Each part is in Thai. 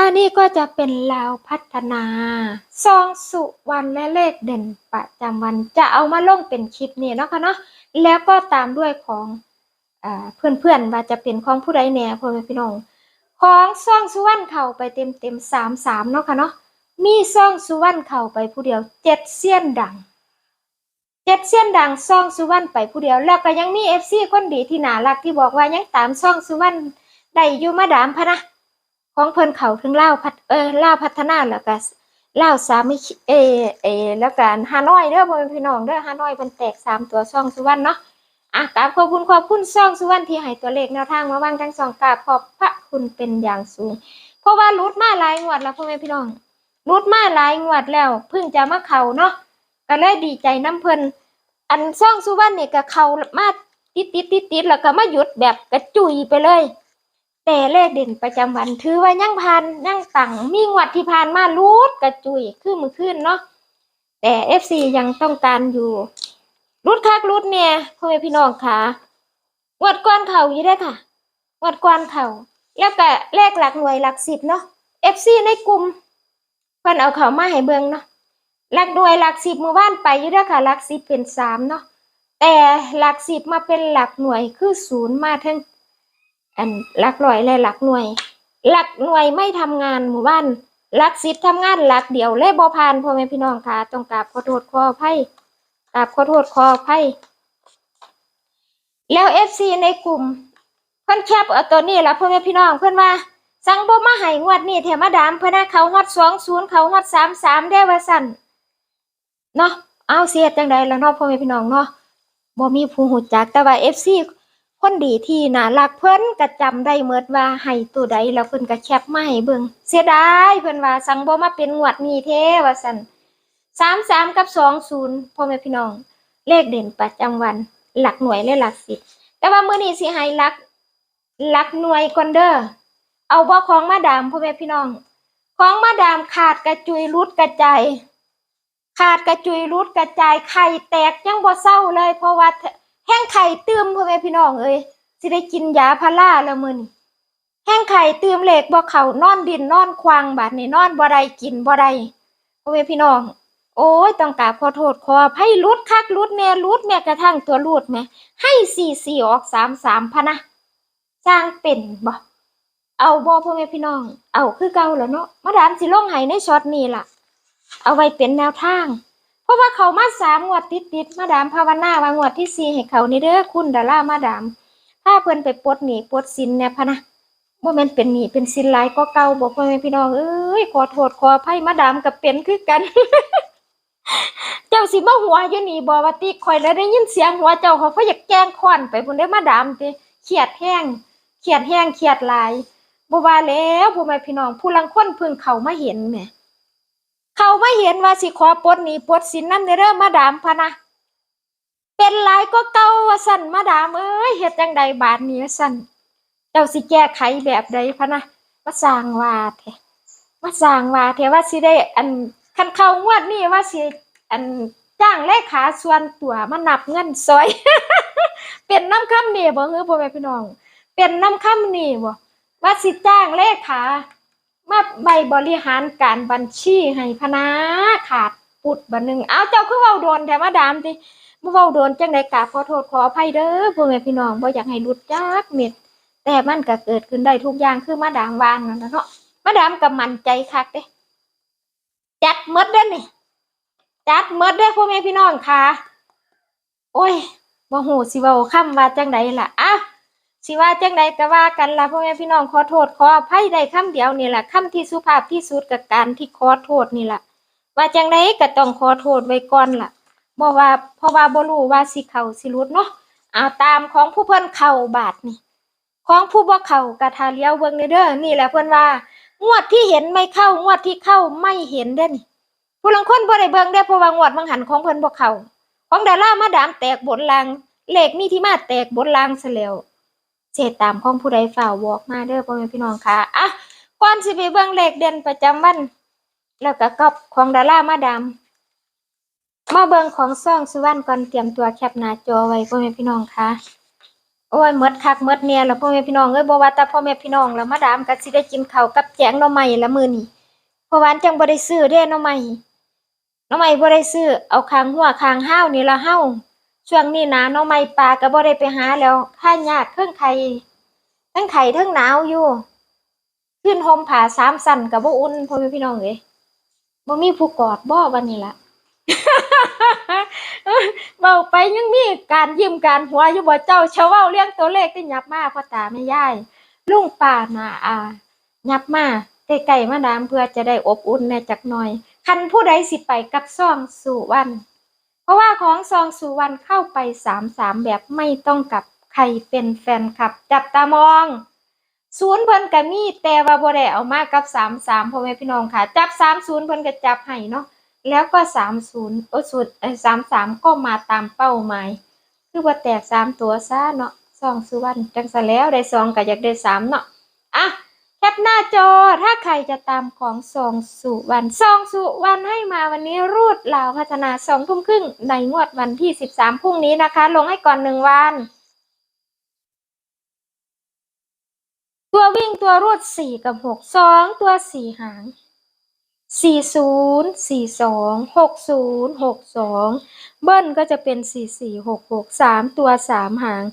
ค่ะนี่ก็จะเป็นลาวพัฒนาซองสุวรรณและเลขเด่นประจำวันจะเอามาลงเป็นคลิปนี้เนาะค่ะเนาะแล้วก็ตามด้วยของอ่าเพื่อนๆว่าจะเป็นของผู้ใดแน่พ่อแม่พี่น้องของซ่องสุวรรณเข้าไปเต็มเต็มสามสามเนาะค่ะเนาะมีซ่องสุวรรณเข้าไปผู้เดียวเจ็ดเสี้ยนดังเจ็ดเสี้ยนดังซ่องสุวรรณไปผู้เดียวแล้วก็ยังมีเอฟซีคนดีที่น่ารักที่บอกว่ายังตามซ่องสุวรรณได้อยู่มาดามพะนะ ของเพิ่นเขาถึงลาพัฒเออลาพัฒนาแล้วก็เล่าสามิเอเอแล้วก็ฮานอยเด้อพ่อแม่พี่น้องเด้อฮานอยเพิ่นแตกสามตัวช่องสุวรรณเนาะอะกราบขอบคุณขอบคุณช่องสุวรรณที่ให้ตัวเลขแนวทางมาวางทั้งสองกราบขอบพระคุณเป็นอย่างสูง เพราะว่ารุดมาหลายงวดแล้วพ่อแม่พี่น้องรุดมาหลายงวดแล้วเพิ่งจะมาเขาเนาะก็เลยดีใจน้ำเพลินอันช่องสุวรรณเนี่ยก็เขามาติดติดติดติดแล้วก็มาหยุดแบบกระจุยไปเลย แต่เลขเด่นประจำวันถือว่ายังพันยังตังมีงวดที่ผ่านมารูดกระจุยขึ้นมือขึ้นเนาะแต่เอฟซียังต้องการอยู่รูดคักรูดเนี่ยพ่อแม่พี่น้องค่ะงวดก้อนเข่าอยู่ได้อค่ะงวดก้อนเข่าแล้วก็เลขหลักหน่วยหลักสิบเนาะเอฟซีในกลุ่มเพิ่นเอาเขามาให้เบิ่งเนาะหลักหน่วยหลักสิบมือว่านไปอยู่ได้อค่ะหลักสิบเป็นสามเนาะแต่หลักสิบมาเป็นหลักหน่วยคือศูนย์มาทั้ง อันหลักรอยและหลักหน่วยหลักหน่วยไม่ทำงานหมู่บ้านหลักสิบทำงานหลักเดียวเลยบ่ผ่านพ่อแม่พี่น้องค่ะต้องกราบขอโทษขออภัยกราบขอโทษขออภัยแล้วเอฟซีในกลุ่ม เพิ่อนแคบเอาตัวนี้ละพ่อแม่พี่น้องเพิ่อนว่าสั่งบ่มาให้งวดนี้แถมมาดามเพิ่นนะเขาฮอดสองศูนย์เขาฮอดสามสามได้ว่าสั่นเนาะเอาเสียจังใดแล้วเนาะพ่อแม่พี่น้องเนาะบ่มีผู้หูจักแต่ว่าเอฟซี คนดีที่น่ารักเพิ่นก็จำได้เมิดว่าให้ตัวใดแล้วเพิ่นก็แคปมาให้เบิ่งเสียดายเพิ่นว่าสั่งบ่มาเป็นงวดนี้แท้ว่าซั่น33 กับ 20พ่อแม่พี่น้อง เลขเด่นประจำวัน หลักหน่วยและหลักสิบแต่ว่ามื้อนี้สิให้หลักหลักหน่วยก่อนเด้อเอาบ่ของมาดามพ่อแม่พี่น้อง ของมาดามขาดกระจุยรุดกระจายขาดกระจุยรุดกระจายไข่แตกยังบ่เศร้าเลย เพราะว่า แห้งไข่เติมพ่อแม่พี่น้องเอ้ยสิได้กินยาพาราแล้วมือนี้แห้งไข่เติมเหล็กบ่เขานอนดินนอนควางบาดนี้นอนบ่ได้กินบ่ได้พ่อแม่พี่น้อง โอ้ยต้องกราบขอโทษขออภัยรุดคักรุดแม่รุดแม่กระทั่งตัวรุดแม่ให้สี่สี่ออกสามสามพะนะสร้างเป็นบ่เอาบ่พ่อแม่พี่น้อง เอาคือเก่าแล้วเนาะมาดามสิลงให้ในช็อตนี้ล่ะ เอาไว้เป็นแนวทาง เพราะว่าเขามาสามงวดติดติดๆมาดามภาวนาว่างวดที่สี่ให้เขานี่เด้อคุณดารามาดาม ถ้าเพิ่นไปปลดหนีปลดสินเนี่ยพะนะบ่แม่นเป็นหนีเป็นสินหลายก็เก่าบอกพ่อแม่พี่น้องเอ้ยขอโทษขออภัยมาดามกับเป็นคือกัน เจ้าสิมาหัวอยู่นี่บ่ว่าติข่อยแล้วได้ยินเสียงหัวเจ้าเขาก็อยากแกล้งค้อนไปพุ่นได้มาดามติเครียดแห้งเครียดแห้งเครียดหลายบ่ว่าแล้วพ่อแม่พี่น้องผู้ลังคนเพิ่งเขามาเห็นแหม เขาไม่เห็นว่าสิขอปลดหนี้ปลดสินนั่นเด้อมาดามพะนะเป็นหลายก็เก่าว่าสั่นมาดามเอ้ยเฮ็ดจังใดบาดนี้สั่นเจ้าสิแก้ไขแบบใดพะนะมาสร้างว่าแท้มาสร้างว่าแท้ว่าสิได้อันคันเข้างวดนี้ว่าสิอันจ้างเลขาส่วนตัวมานับเงินซอย เป็นน้ำคำนี่บ่เฮ้อพ่อแม่พี่น้อง เป็นน้ำคำนี่บ่ว่าสิจ้างเลขา มาใบบริหารการบัญชีให้พนาขาดปุดบันหนึ่งเอาเจ้าคือเว้าโดนแถมมาดามติบ่เว้าโดนจังไดกราบขอโทษขออภัยเด้อพ่อแม่พี่น้องบ่อยากให้หลุดจักเม็ดแต่มันก็เกิดขึ้นได้ทุกอย่างคือมาดามวานนั่นนะเนาะมาดามก็มั่นใจคักเด้จัดมดเด้อนี่จัดมดเด้อพ่อแม่พี่น้องค่ะ โอ้ยบ่ฮู้สิเว้าคำว่าจังไดล่ะอ้า สิว่าจังใดก็ว่ากันล่ะพ่อแม่พี่น้องขอโทษขออภัยได้คำเดียวนี่แหละคำที่สุภาพที่สุดกับการที่ขอโทษนี่แหละว่าจังใดก็ต้องขอโทษไว้ก่อนล่ะบ่ว่าเพราะว่าบ่รู้ว่าสิเขาสิหลุดเนาะเอาตามของผู้เพิ่นเข้าบาทนี่ของผู้บ่เข้าก็ทาเลี้ยวเบิ่งเด้อนี่แหละเพิ่นว่างวดที่เห็นไม่เข้างวดที่เข้าไม่เห็นเด้นี่ผู้ลางคนบ่ได้เบิ่งเด้เพราะว่างวดบางหันของเพิ่นบ่เข้าของดารามาดามแตกบนลางเลขมีที่มาแตกบนลางซะแล้ว เจตตามของผู้ใดฝ่าวอกมาเด้อพ่อแม่พี่น้องค่ะอะก่อนสิไปเบิ่งเลขเด่นประจำวัน แล้วก็กอบของดารามาดามมาเบิ่งของซ่องสุวรรณก่อนเตรียมตัวแคปหน้าจอไว้พ่อแม่พี่น้องค่ะโอ้ยหมดคักหมดเนี่ยแล้วพ่อแม่พี่น้องเอ้ยบ่ว่าแต่พ่อแม่พี่น้องแล้วมาดามก็สิได้กินข้าวกับแจงหน่อไม้ละมื้อนี้เพราะว่าอันจังบ่ได้ซื้อเด้หน่อไม้หน่อไม้บ่ได้ซื้อเอาคางหัวคางห้าวนี่ละเฮาว ช่วงนี้นาหน่องไม้ปลาก็บ่ได้ไปหาแล้วค่ายากเครื่องไข่ทั้งไข่ทั้งหนาวอยู่ ขึ้นห่มผ้าสามสันก็บ่อุ่นพ่อแม่พี่น้องเอ้ยบ่มีผู้กอดบ่วันนี้ละเบาไปยังมีการยิ้มการหัวอยู่บ่เจ้าชาเว้าเลี้ยงตัวเลขที่ยับมาพ่อตาแม่ยายลุงป้านาอายับมาใกล้ๆมาดามเพื่อจะได้อบอุ่นแหน่จักหน่อย คันผู้ใดสิไปกับซองสู่วัน ราะว่าของซองสู่วันเข้าไปสามสามแบบไม่ต้องกับใครเป็นแฟนคลับ จับตามองศูนย์เพิ่นก็มีแต่ว่าบ่ได้เอามากับสามสามพ่อแม่พี่น้องค่ะ จับสามศูนย์เพิ่นก็จับให้เนาะแล้วก็สามศูนย์โอ้สุดสามสามก็มาตามเป้าหมาย คือว่าแตกสามตัวซะเนาะสองสุวรรณจังซะแล้วได้สองก็อยากได้สามเนาะอะ แคปหน้าจอถ้าใครจะตามของสองสุวรรณสองสุวรรณให้มาวันนี้รูดลาวพัฒนาสองทุ่มครึ่งในงวดวันที่สิบสามพรุ่งนี้นะคะ ลงให้ก่อนหนึ่งวัน ตัววิ่งตัวรูดสี่กับหกสองตัวสี่หางสี่ศูนย์สี่สองหกศูนย์หกสองเบิ้ลก็จะเป็นสี่สี่หกหกสามตัวสามหาง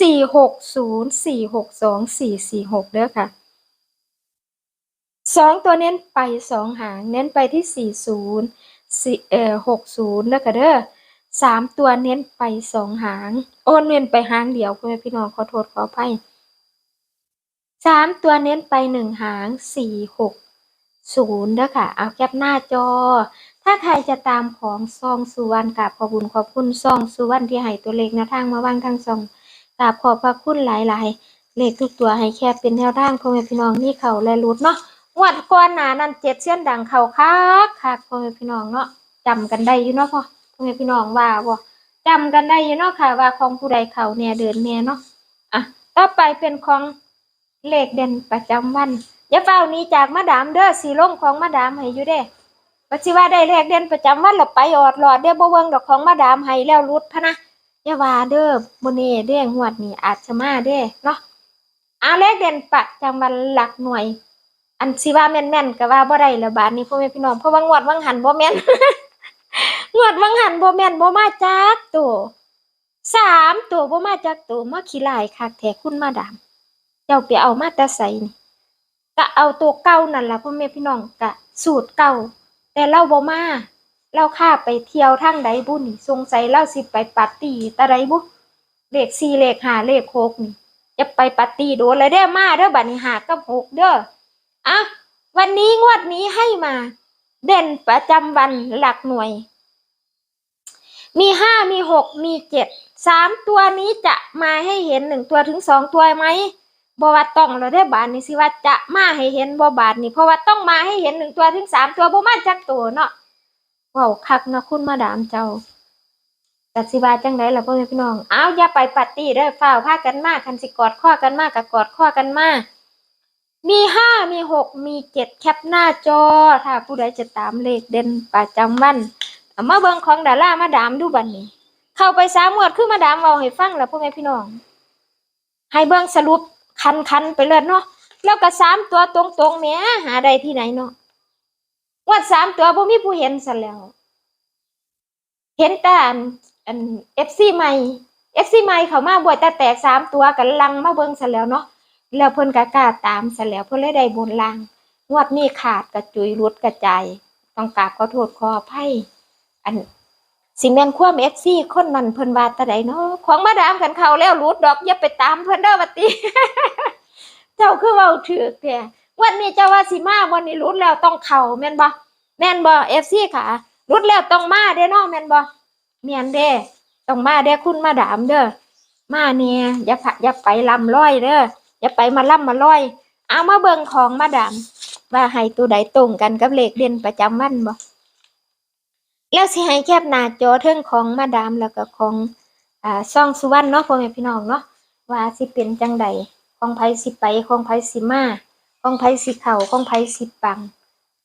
สี่หกศูนย์สี่หกสองสี่สี่หกเด้อค่ะ สองตัวเน้นไปสองหาง เน้นไปที่สี่ศูนย์สี่เอ่อหกศูนย์แล้วก็เด้อสามตัวเน้นไปสองหาง โอนเน้นไปหางเดียวพ่อแม่พี่น้องขอโทษขออภัยสามตัวเน้นไปหนึ่งหางสี่หกศูนย์เด้อค่ะ เอาแคปหน้าจอ ถ้าใครจะตามของซองสุวรรณกราบขอบคุณขอบคุณซองสุวรรณที่ให้ตัวเลขนวทางมาวางทางซองกราบขอบพระคุณหลาย ๆ เลขทุกตัวให้แค่เป็นแนวทางพ่อแม่พี่น้องนี่เขาและรุดเนาะ วดก่อนหนานันเจ็ดเส้นดังเขาคักคักพ่อแม่พี่น้องเนาะจำกันได้อยู่เนาะพ่อพ่อแม่พี่น้องว่าบ่จำกันได้อยู่เนาะค่ะ ว่าของผู้ใดเขาเนี่ยเดินเนี่ยเนาะอะต่อไปเป็นของเลขเด่นประจำวันอย่าเฝ้านี้จากมาดามเด้อสีลงของมาดามให้อยู่เด้ปัจจิว่าได้เลขเด่นประจำวันแล้วไปออดหลอดเด้อบ่เบิ่งดอกของมาดามให้แล้วรุดพะนะอย่าว่าเด้อบ่แน่เด้งหวดนี้อาจจะมาเด้เนาะเอาเลขเด่นประจำวันหลักหน่วย อันสิว่าแม่นๆก็ว่าบ่ได้แล้วบาดนี้พ่อแม่พี่น้องเพราะว่างวดวังหันบ่แม่นงวดวังหันบ่แม่นบ่มาจักตัวสามตัวบ่มาจักตัวมาขี้ลายคักแท้คุณมาดาม เจ้าไปเอามาแต่ไสนี่ก็เอาตัวเก่านั่นล่ะพ่อแม่พี่น้องกะสูตรเก่าแต่เราบ่มาเราข้าไปเที่ยวทางใดบุนี่สงสัยเราสิไปปาร์ตี้ตะใดบุเลข4เลข5เลข6นี่จะไปปาร์ตี้โดนเลยเด้อมาเด้อบัดนี้หากับ6เด้อ อะวันนี้งวดนี้ให้มา เด่นประจำวันหลักหน่วย มีห้ามีหกมีเจ็ดสามตัวนี้จะมาให้เห็นหนึ่งตัวถึงสองตัวไหมบว่าต้องเราได้บาทนี่สิว่าจะมาให้เห็นบ่บาทนี่เพราะว่าต้องมาให้เห็นหนึ่งตัวถึงสามตัวบ่มาจักตัวเนาะว้าวคักนะคุณมาดามเจ้าแต่สิวาจังไดล่ะพ่อแม่พี่น้อง อ้าวอย่าไปปาร์ตี้เด้อฝ้าวพากันมากคันสิกอดข้อกันมาก็กอดข้อกันมาก มีห้ามีหกมีเจ็ดแคปหน้าจอ ถ้าผู้ใดจะตามเลขเด่นประจำวันเอามาเบิ่งของดารามาดามดูบัดนี้ เข้าไปสามงวดคือมาดามเว้าให้ฟังแล้วพ่อแม่พี่น้อง ให้เบิ่งสรุปคันคันไปเลยเนาะแล้วก็สามตัวตรงตรงๆแหม่หาได้ที่ไหนเนาะวัดสามตัวบ่มีผู้เห็นซะแล้ว เห็นแต่อันอันเอฟซีใหม่เอฟซีใหม่เขามาบวชแต่แตกสามตัวกันลังมาเบิ่งซะแล้วเนาะ แล้วเพิ่นก็กล้าตามซะแล้วเพิ่นเลยได้บนลางงวดนี้ขาดกระจุยรุดกระจายต้องกราบขอโทษขออภัยอันสิแมนความเอฟซีคนนั้นเพิ่นว่าตะใดเนาะของมาดามกันเขาแล้วรุดดอกอย่าไปตามเพิ่นเด้อบัดนี้เจ้าคือเว้าถือแท้วันนี้เจ้าว่าสิมาวันนี้รุดแล้วต้องเข้าแม่นบ่แม่นบ่เอฟซีค่ะรุดแล้วต้องมาเด้เนาะแม่นบ่แม่นเด้ต้องมาเด้คุณมาดามเด้อมาเนี่ยอย่าพะอย่าไปลำร้อยเด้อ อย่าไปมาล่ำมาร้อย เอามาเบิ่งของมาดามว่าให้ตัวใดตรงกันกับเลขเด่นประจำวันบ่แล้วสิให้แคบหน้าจอเทิงของมาดามแล้วก็ของอ่าซ่องสุวรรณเนาะพ่อแม่พี่น้องเนาะว่าสิเป็นจังใดของไผสิไปของไผสิมาของไผสิเข่าของไผสิปัง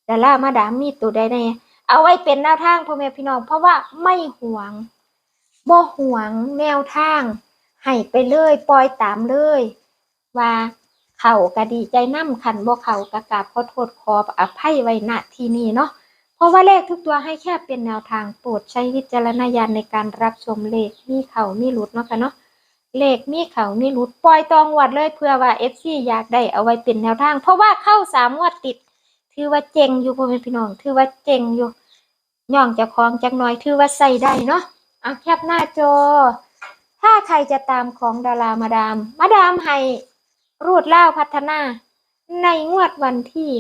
ดารามาดามมีตัวใดแน่เอาไว้เป็นแนวทางพ่อแม่พี่น้อง เพราะว่าไม่หวงบ่หวงแนวทางให้ไปเลยปล่อยตามเลย ว่าเขาก็ดีใจน้ำคันบ่เขาก็กราบขอโทษขออภัยไว้ณที่นี้เนาะเพราะว่าเลขทุกตัวให้แค่เป็นแนวทางโปรดใช้วิจารณญาณในการรับชมเลขมีเขามีหลุดเนาะค่ะเนาะเลขมีเขามีหลุดปล่อยตองวัดเลยเพื่อว่า FC อยากได้เอาไว้เป็นแนวทาง เพราะว่าเข้าสามงวดติด ถือว่าเจ๋งอยู่พ่อแม่พี่น้องถือว่าเจ๋งอยู่ย่องจะคลองจักหน่อยถือว่าใส่ได้เนาะเอาแคปหน้าจอถ้าใครจะตามของดารามาดาม มาดามให้ รูดเล่าพัฒนา ในงวดวันที่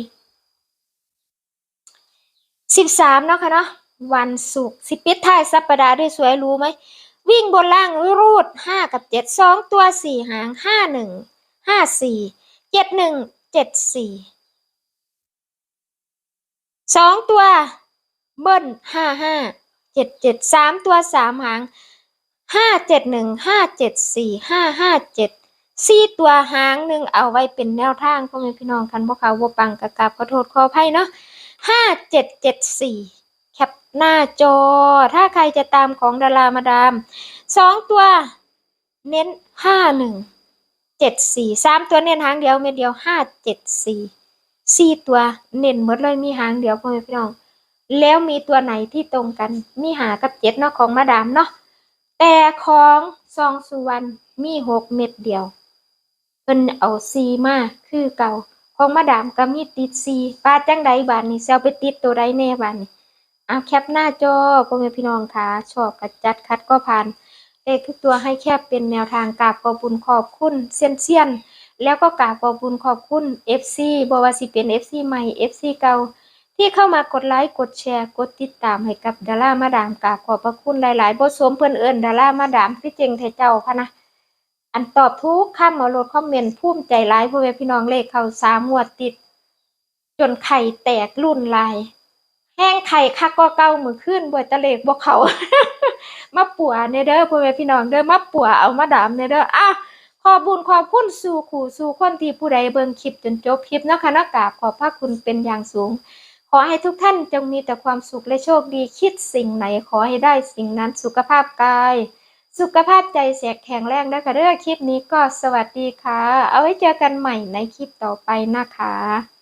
สิบสามเนาะค่ะเนาะวันศุกร์สิปิดท้ายสัปดาห์ด้วยสวยรู้ไหม วิ่งบนล่างรูดห้ากับเจ็ดสองตัวสี่หางห้าหนึ่งห้าสี่เจ็ดหนึ่งเจ็ดสี่สองตัว เบิ้ลห้าห้าเจ็ดเจ็ดสามตัวสามหางห้าเจ็ดหนึ่งห้าเจ็ดสี่ห้าห้าเจ็ด สี่ตัวหางหนึ่งเอาไว้เป็นแนวทางพ่อแม่พี่น้องกันพวกเขาวปังกะกับขอโทษขออภัยเนาะห้าเจ็ดเจ็ดสี่แคปหน้าจอ ถ้าใครจะตามของดารามาดามสองตัว เน้นห้าหนึ่งเจ็ดสี่สามตัวเน้นหางเดียวเม็ดเดียวห้าเจ็ดสี่สี่ตัวเน้นหมดเลยมีหางเดียวพ่อแม่พี่น้อง แล้วมีตัวไหนที่ตรงกันมีหากับเจ็ดเนาะของมาดามเนาะแต่ของซองสุวรรณมีหกเม็ดเดียว พิ่นเอาซีมาคือเก่าของมาดามก็มีติดซีปาจังใดบานนี้เซลไปติดตัวใดแน่บานนี้เอาแคปหน้าจอพ่อแม่พี่น้องค่ะชอบกัจัดคัดก็ผ่านเลขทุกตัวให้แค่เป็นแนวทางกราบขอบุญขอบคุณเซียนเซียนแล้วก็กราบขอบุญขอบคุณ FC บว่าสิเป็น FC ใหม่ FC เก่าที่เข้ามากดไลค์กดแชร์กดติดตามให้กับดารามาดามกราบขอบพระคุณหลายๆบทสมเพิ่อนเอิ้นดารามาดามคือเจงไทเจ้าพะนะ อันตอบทุกคำเอาโหลดคอมเมนต์ภูมิใจหลายพ่อแม่พี่น้องเลขเขาสามงวดติด จนไข่แตกรุ่นลาย แห้งไข่คักก็เก่ามือขึ้นบ่ตะเลขบ่เขา มาปัวเนเด้อพ่อแม่พี่น้องเด้อมาปัวเอามาดามเนเด้ออ้าวขอบุญขอบคุณสู่ขู่สู่คนที่ผู้ใดเบิ่งคลิปจนจบคลิปนะคะนาะกราบขอบพระคุณเป็นอย่างสูง ขอให้ทุกท่านจงมีแต่ความสุขและโชคดีคิดสิ่งไหนขอให้ได้สิ่งนั้นสุขภาพกาย สุขภาพใจแสกแข็งแรงนะคะเรื่อคลิปนี้ก็สวัสดีค่ะ เอาไว้เจอกันใหม่ในคลิปต่อไปนะคะ